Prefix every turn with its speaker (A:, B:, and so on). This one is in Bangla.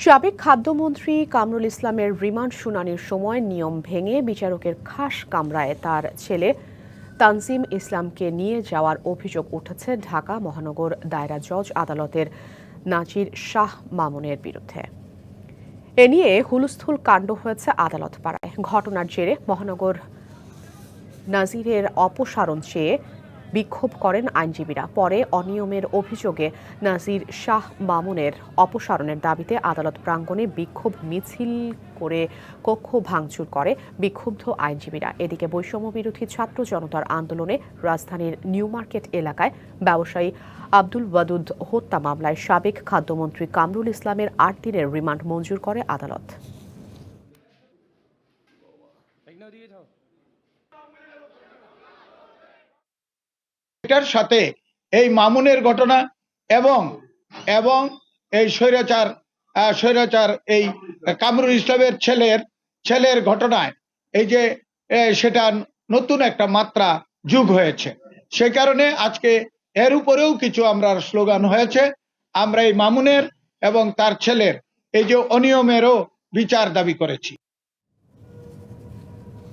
A: সাবেক খাদ্যমন্ত্রী কামরুল ইসলামের রিমান্ড শুনানির সময় নিয়ম ভেঙে বিচারকের খাস কামরায় তার ছেলে তানজিম ইসলামকে নিয়ে যাওয়ার অভিযোগ উঠেছে ঢাকা মহানগর দায়রা জজ আদালতের নাজির শাহ মামুনের বিরুদ্ধে। এ নিয়ে হুলস্থুল কাণ্ড হয়েছে আদালত পাড়ায় ঘটনার জেরে মহানগর নাজিরের অপসারণ চেয়ে বিক্ষোভ করেন আইনজীবীরা। পরে অনিয়মের অভিযোগে নাজির শাহ মামুনের অপসারণের দাবিতে আদালত প্রাঙ্গণে বিক্ষোভ মিছিল করে কক্ষ ভাঙচুর করে বিক্ষুব্ধ আইনজীবীরা। এদিকে বৈষম্য বিরোধী ছাত্র জনতার আন্দোলনে রাজধানীর নিউ মার্কেট এলাকায় ব্যবসায়ী আব্দুল ওয়াদুদ হত্যা মামলায় সাবেক খাদ্যমন্ত্রী কামরুল ইসলামের আট দিনের রিমান্ড মঞ্জুর করে আদালত।
B: এটার সাথে এই মামুনের ঘটনা এবং এবং এই স্বৈরাচার স্বৈরাচার এই কামরুল ইসলামের ছেলের ছেলের ঘটনায়। এই যে সেটা নতুন একটা মাত্রা যুগ হয়েছে। সে কারণে আজকে এর উপরেও কিছু আমরা স্লোগান হয়েছে। আমরা এই মামুনের এবং তার ছেলের এই যে অনিয়মেরও বিচার দাবি করেছি।